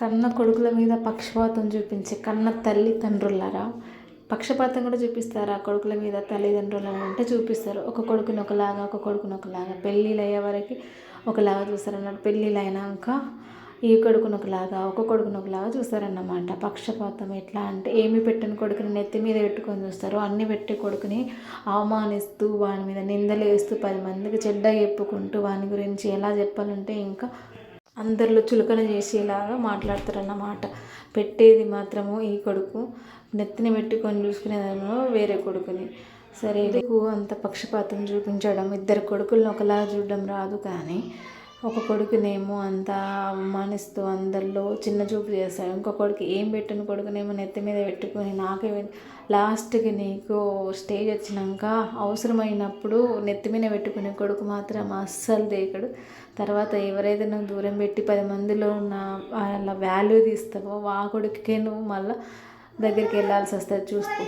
కన్న కొడుకుల మీద పక్షపాతం చూపించే కన్న తల్లి తండ్రులారా పక్షపాతం కూడా చూపిస్తారా? కొడుకుల మీద తల్లిదండ్రులు అంటే చూపిస్తారు. ఒక కొడుకుని ఒకలాగా ఒక కొడుకుని ఒకలాగా. పెళ్ళిళ్ళు అయ్యే వరకు ఒకలాగా చూస్తారు పెళ్ళిళ్ళు అయినాక ఈ కొడుకుని ఒకలాగా ఒక కొడుకుని ఒకలాగా చూస్తారన్నమాట. పక్షపాతం ఎట్లా అంటే ఏమి పెట్టని కొడుకుని నెత్తి మీద పెట్టుకొని చూస్తారు. అన్ని పెట్టి కొడుకుని అవమానిస్తూ వాని మీద నిందలు వేస్తూ పది మందికి చెడ్డ చెప్పుకుంటూ వాని గురించి ఎలా చెప్పాలంటే ఇంకా అందరిలో చులకన చేసేలాగా మాట్లాడతారన్నమాట. పెట్టేది మాత్రము ఈ కొడుకు. నెత్తిన పెట్టుకొని చూసుకునేదేమో వేరే కొడుకుని. సరే అంత పక్షపాతం చూపించడం? ఇద్దరు కొడుకులను ఒకలా చూడడం రాదు కానీ ఒక కొడుకునేమో అంత అవమానిస్తూ అందరిలో చిన్న చూపు చేస్తాడు. ఇంకో కొడుకు ఏం పెట్టిన కొడుకునేమో నెత్తి మీద పెట్టుకొని నాకే లాస్ట్కి నీకు స్టేజ్ వచ్చినాక అవసరమైనప్పుడు నెత్తి మీద పెట్టుకునే కొడుకు మాత్రం అస్సలు దేకడు. తర్వాత ఎవరైతే నువ్వు దూరం పెట్టి పది మందిలో ఉన్న వాళ్ళ వాల్యూ తీస్తావో ఆ కొడుకుకే నువ్వు మళ్ళీ దగ్గరికి వెళ్ళాల్సి వస్తుంది చూసుకో